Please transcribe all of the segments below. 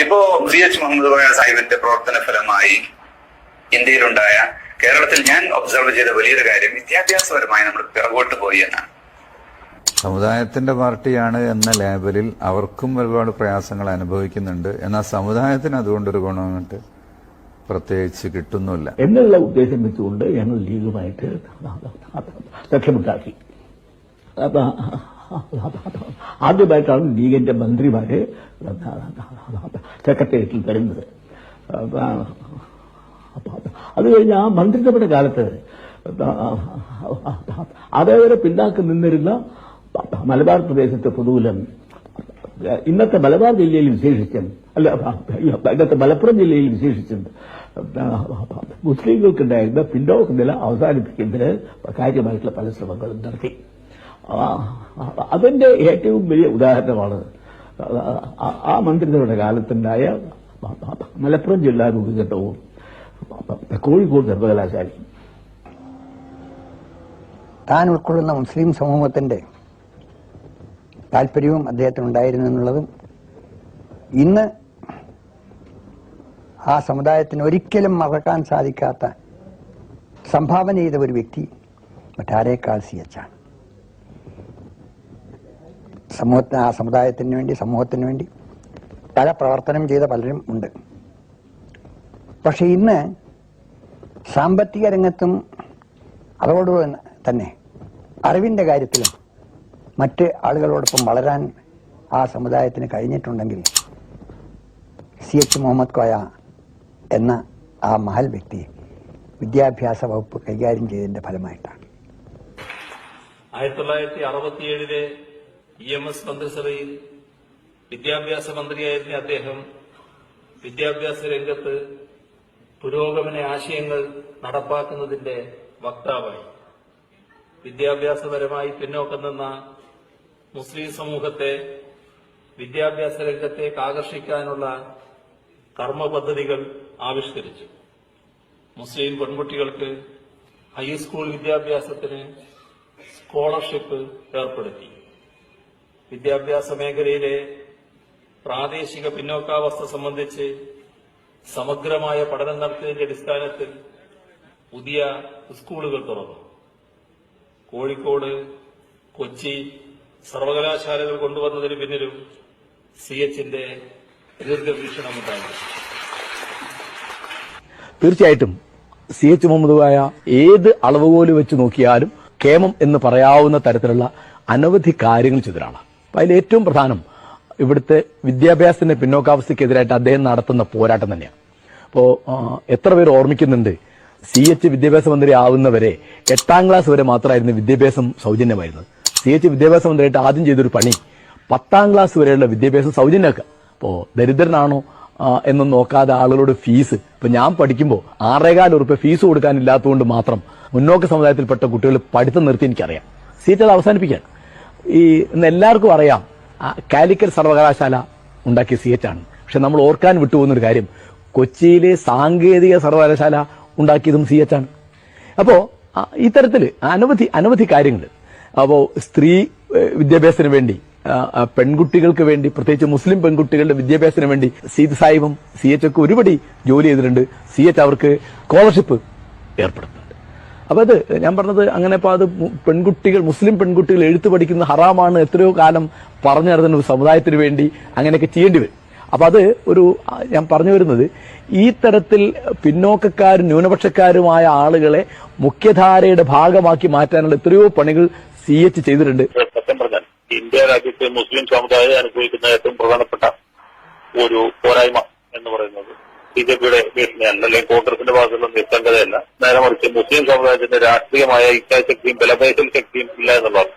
ഇപ്പോ C H Muhammad Koya സാഹിബിന്റെ പ്രവർത്തന ഫലമായി ഇന്ത്യയിലുണ്ടായ കേരളത്തിൽ ഞാൻ ഒബ്സർവ് ചെയ്ത വലിയൊരു കാര്യം വിദ്യാഭ്യാസപരമായി നമ്മൾ പിറകോട്ട് പോയി എന്നാണ് സമുദായത്തിന്റെ പാർട്ടിയാണ് എന്ന ലേബലിൽ അവർക്കും ഒരുപാട് പ്രയാസങ്ങൾ അനുഭവിക്കുന്നുണ്ട് എന്നാൽ സമുദായത്തിന് അതുകൊണ്ടൊരു ഗുണമായിട്ട് പ്രത്യേകിച്ച് കിട്ടുന്നില്ല എന്നുള്ള ഉദ്ദേശം വെച്ചുകൊണ്ട് ഞങ്ങൾ ലീഗുമായിട്ട് സഖ്യമുണ്ടാക്കി അപ്പൊ ആദ്യമായിട്ടാണ് ലീഗിന്റെ മന്ത്രിമാര് സെക്രട്ടേറിയറ്റിൽ വരുന്നത്. അത് കഴിഞ്ഞ് ആ മന്ത്രിസഭയുടെ കാലത്ത് അതേവരെ പിന്നാക്ക് നിന്നിരുന്ന മലബാർ പ്രദേശത്തെ പൊതുവിലും ഇന്നത്തെ മലബാർ ജില്ലയിൽ വിശേഷിച്ചും അല്ല ഇന്നത്തെ മലപ്പുറം ജില്ലയിൽ വിശേഷിച്ചും മുസ്ലിങ്ങൾക്കുണ്ടായിരുന്ന പിന്നോക്ക നില അവസാനിപ്പിക്കുന്നതിന് കാര്യമായിട്ടുള്ള പല ശ്രമങ്ങളും നടത്തി. അതിന്റെ ഏറ്റവും വലിയ ഉദാഹരണമാണ് ആ- മന്ത്രിയുടെ കാലത്തുണ്ടായ മലപ്പുറം ജില്ലാ രൂപീകരണവും കോഴിക്കോട് സർവകലാശാലയും. താൻ ഉൾക്കൊള്ളുന്ന മുസ്ലിം സമൂഹത്തിന്റെ താല്പര്യവും അദ്ദേഹത്തിനുണ്ടായിരുന്നു എന്നുള്ളതും ഇന്ന് ആ സമുദായത്തിന് ഒരിക്കലും മറക്കാൻ സാധിക്കാത്ത സംഭാവന ചെയ്ത ഒരു വ്യക്തി മറ്റാരേക്കാൾ സി എച്ചാണ് സമൂഹത്തിന് ആ സമുദായത്തിന് വേണ്ടി സമൂഹത്തിന് വേണ്ടി പല പ്രവർത്തനം ചെയ്ത പലരും ഉണ്ട്. പക്ഷെ ഇന്ന് സാമ്പത്തിക രംഗത്തും അതോട് തന്നെ അറിവിന്റെ കാര്യത്തിലും മറ്റ് ആളുകളോടൊപ്പം വളരാൻ ആ സമുദായത്തിന് കഴിഞ്ഞിട്ടുണ്ടെങ്കിൽ സി എച്ച് മുഹമ്മദ് കോയ എന്ന ആ മഹൽ വ്യക്തി വിദ്യാഭ്യാസ വകുപ്പ് കൈകാര്യം ചെയ്തതിന്റെ ഫലമായിട്ടാണ്. ആയിരത്തി തൊള്ളായിരത്തി അറുപത്തിയേഴിലെ ഇ എം എസ് മന്ത്രിസഭയിൽ വിദ്യാഭ്യാസ മന്ത്രിയായിരുന്ന അദ്ദേഹം വിദ്യാഭ്യാസ രംഗത്ത് പുരോഗമന ആശയങ്ങൾ നടപ്പാക്കുന്നതിന്റെ വക്താവായി. വിദ്യാഭ്യാസപരമായി പിന്നോക്കം നിന്ന മുസ്ലിം സമൂഹത്തെ വിദ്യാഭ്യാസ രംഗത്തേക്ക് ആകർഷിക്കാനുള്ള കർമ്മപദ്ധതികൾ ആവിഷ്കരിച്ചു. മുസ്ലിം പെൺകുട്ടികൾക്ക് ഹൈസ്കൂൾ വിദ്യാഭ്യാസത്തിന് സ്കോളർഷിപ്പ് ഏർപ്പെടുത്തി. വിദ്യാഭ്യാസ മേഖലയിലെ പ്രാദേശിക പിന്നോക്കാവസ്ഥ സംബന്ധിച്ച് സമഗ്രമായ പഠനം നടത്തിയതിന്റെ അടിസ്ഥാനത്തിൽ പുതിയ സ്കൂളുകൾ തുറന്നു. കോഴിക്കോട് കൊച്ചി സർവകലാശാലകൾ കൊണ്ടുവന്നതിന് പിന്നിലും സി എച്ചിന്റെ ദീർഘവീക്ഷണമുണ്ടായിരുന്നു തീർച്ചയായിട്ടും സി എച്ച് മുഹമ്മദുമായ കോയ ഏത് അളവുകോൽ വെച്ച് നോക്കിയാലും കേമം എന്ന് പറയാവുന്ന തരത്തിലുള്ള അനവധി കാര്യങ്ങൾ ചെയ്തൊരാളാണ് അപ്പൊ അതിൽ ഏറ്റവും പ്രധാനം ഇവിടുത്തെ വിദ്യാഭ്യാസത്തിന്റെ പിന്നോക്കാവസ്ഥയ്ക്കെതിരായിട്ട് അദ്ദേഹം നടത്തുന്ന പോരാട്ടം തന്നെയാണ്. അപ്പോ എത്ര പേർ ഓർമ്മിക്കുന്നുണ്ട്? സി എച്ച് വിദ്യാഭ്യാസ മന്ത്രി ആവുന്നവരെ എട്ടാം ക്ലാസ് വരെ മാത്രമായിരുന്നു വിദ്യാഭ്യാസം സൗജന്യമായിരുന്നത്. സി എച്ച് വിദ്യാഭ്യാസ മന്ത്രിയായിട്ട് ആദ്യം ചെയ്തൊരു പണി പത്താം ക്ലാസ് വരെയുള്ള വിദ്യാഭ്യാസം സൗജന്യമാക്കുക. അപ്പോ ദരിദ്രനാണോ എന്ന് നോക്കാതെ ആളുകളോട് ഫീസ് ഇപ്പൊ ഞാൻ പഠിക്കുമ്പോൾ ആറേകാല ഉറുപ്പ് ഫീസ് കൊടുക്കാനില്ലാത്തതുകൊണ്ട് മാത്രം മുന്നോക്ക സമുദായത്തിൽപ്പെട്ട കുട്ടികൾ പഠിത്തം നിർത്തി എനിക്കറിയാം. സീറ്റ് അത് അവസാനിപ്പിക്കാൻ ഈ ഇന്ന് എല്ലാവർക്കും അറിയാം കാലിക്കറ്റ് സർവകലാശാല ഉണ്ടാക്കിയ ആണ്. പക്ഷെ നമ്മൾ ഓർക്കാൻ വിട്ടുപോകുന്ന ഒരു കാര്യം കൊച്ചിയിലെ സാങ്കേതിക സർവകലാശാല ഉണ്ടാക്കിയതും ആണ്. അപ്പോ ഇത്തരത്തിൽ അനവധി അനവധി കാര്യങ്ങൾ അപ്പോൾ സ്ത്രീ വിദ്യാഭ്യാസത്തിന് വേണ്ടി പെൺകുട്ടികൾക്ക് വേണ്ടി പ്രത്യേകിച്ച് മുസ്ലിം പെൺകുട്ടികളുടെ വിദ്യാഭ്യാസത്തിന് വേണ്ടി സീത് സാഹിബും സി എച്ച് ഒക്കെ ഒരുപടി ജോലി ചെയ്തിട്ടുണ്ട്. സി എച്ച് അവർക്ക് സ്കോളർഷിപ്പ് ഏർപ്പെടുത്തുന്നുണ്ട് അപ്പൊ അത് ഞാൻ പറഞ്ഞത് അങ്ങനെ ഇപ്പൊ അത് പെൺകുട്ടികൾ മുസ്ലിം പെൺകുട്ടികൾ എഴുത്ത് പഠിക്കുന്ന ഹറാമാണ് എത്രയോ കാലം പറഞ്ഞു തരുന്ന ഒരു സമുദായത്തിന് വേണ്ടി അങ്ങനെയൊക്കെ ചെയ്യേണ്ടി വരും. അപ്പൊ അത് ഒരു ഞാൻ പറഞ്ഞു വരുന്നത് ഈ തരത്തിൽ പിന്നോക്കക്കാരും ന്യൂനപക്ഷക്കാരുമായ ആളുകളെ മുഖ്യധാരയുടെ ഭാഗമാക്കി മാറ്റാനുള്ള എത്രയോ പണികൾ സി എച്ച് ചെയ്തിട്ടുണ്ട്. സത്യം പറഞ്ഞാൽ ഇന്ത്യ രാജ്യത്ത് മുസ്ലിം സമുദായം അനുഭവിക്കുന്ന ഏറ്റവും പ്രധാനപ്പെട്ട ഒരു പോരായ്മ എന്ന് പറയുന്നത് ബി ജെ പിയുടെ ഭീഷണിയാണ് അല്ലെങ്കിൽ കോൺഗ്രസിന്റെ ഭാഗത്തുള്ള നിസ്സംഗതയല്ല നേരെ മറിച്ച് മുസ്ലിം സമുദായത്തിന്റെ രാഷ്ട്രീയമായ ഇച്ഛാശക്തിയും ബലപേശൽ ശക്തിയും ഇല്ല എന്നുള്ളതാണ്.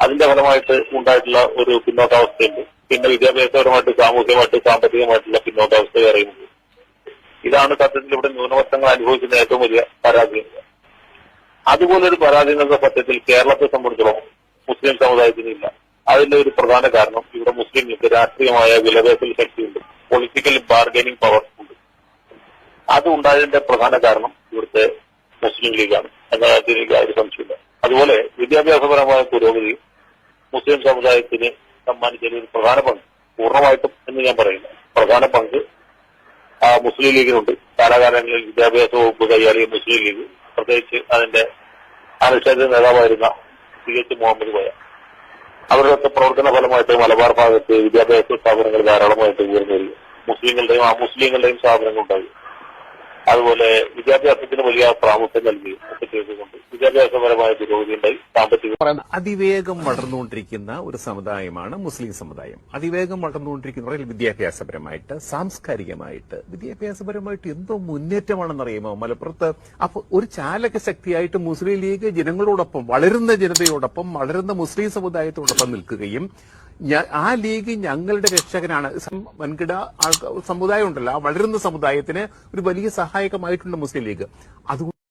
അതിന്റെ ഫലമായിട്ട് ഉണ്ടായിട്ടുള്ള ഒരു പിന്നോക്കാവസ്ഥയുണ്ട്. പിന്നെ വിദ്യാഭ്യാസപരമായിട്ട് സാമൂഹികമായിട്ട് സാമ്പത്തികമായിട്ടുള്ള പിന്നോക്കാവസ്ഥ അറിയുന്നത് ഇതാണ് സത്യത്തിൽ ഇവിടെ ന്യൂനപക്ഷങ്ങൾ അനുഭവിക്കുന്ന ഏറ്റവും വലിയ പരാജയം. അതുപോലൊരു പരാധീനത സത്യത്തിൽ കേരളത്തെ സംബന്ധിച്ചിടത്തോളം മുസ്ലിം സമുദായത്തിന് ഇല്ല. അതിന്റെ ഒരു പ്രധാന കാരണം ഇവിടെ മുസ്ലിങ്ങൾക്ക് രാഷ്ട്രീയമായ വിലപേശൽ ശക്തിയുണ്ട്. പൊളിറ്റിക്കൽ ബാർഗൈനിങ് പവർ ഉണ്ട്. അത് ഉണ്ടായതിന്റെ പ്രധാന കാരണം ഇവിടുത്തെ മുസ്ലിം ലീഗാണ്. എന്ന കാര്യത്തിൽ എനിക്ക് യാതൊരു സംശയമില്ല അതുപോലെ വിദ്യാഭ്യാസപരമായ പുരോഗതി മുസ്ലിം സമുദായത്തിന് സമ്മാനിച്ചതിൽ ഒരു പ്രധാന പങ്ക്. പൂർണമായിട്ടും എന്ന് ഞാൻ പറയുന്നു. പ്രധാന പങ്ക് ആ മുസ്ലിം ലീഗിനുണ്ട്. കാലാകാലങ്ങളിൽ വിദ്യാഭ്യാസ വകുപ്പ് കൈയാളിയ മുസ്ലിം ലീഗ്. പ്രത്യേകിച്ച് അതിന്റെ അനിഷേധ നേതാവായിരുന്ന സി എച്ച് മുഹമ്മദ് കോയ. അവരുടെ പ്രവർത്തന ഫലമായിട്ട് മലബാർ ഭാഗത്ത് വിദ്യാഭ്യാസ സ്ഥാപനങ്ങൾ ധാരാളമായിട്ട് ഉയർന്നു മുസ്ലിങ്ങളുടെയും അമുസ്ലിങ്ങളുടെയും മുസ്ലിങ്ങളുടെയും സ്ഥാപനങ്ങൾ ഉണ്ടായി. അതുപോലെ വിദ്യാഭ്യാസത്തിന് വലിയ പ്രാമുഖ്യം നൽകി. ഒക്കെ ചെയ്തുകൊണ്ട് വിദ്യാഭ്യാസപരമായ പുരോഗതി ഉണ്ടായി. സാമ്പത്തിക അതിവേഗം വളർന്നുകൊണ്ടിരിക്കുന്ന ഒരു സമുദായമാണ് മുസ്ലിം സമുദായം. അതിവേഗം വളർന്നുകൊണ്ടിരിക്കുന്ന വിദ്യാഭ്യാസപരമായിട്ട് സാംസ്കാരികമായിട്ട് വിദ്യാഭ്യാസപരമായിട്ട് എന്തോ മുന്നേറ്റമാണെന്നറിയുമോ? മലപ്പുറത്ത് അപ്പൊ ഒരു ചാലക ശക്തിയായിട്ട് മുസ്ലിം ലീഗ് ജനങ്ങളോടൊപ്പം വളരുന്ന ജനതയോടൊപ്പം വളരുന്ന മുസ്ലിം സമുദായത്തോടൊപ്പം നിൽക്കുകയും ആ ലീഗ് ഞങ്ങളുടെ രക്ഷകനാണ്. വൻകിട ആൾക്കാർ സമുദായം ഉണ്ടല്ലോ ആ വളരുന്ന സമുദായത്തിന് ഒരു വലിയ സഹായകമായിട്ടുണ്ട് മുസ്ലിം ലീഗ്. അതുകൊണ്ട്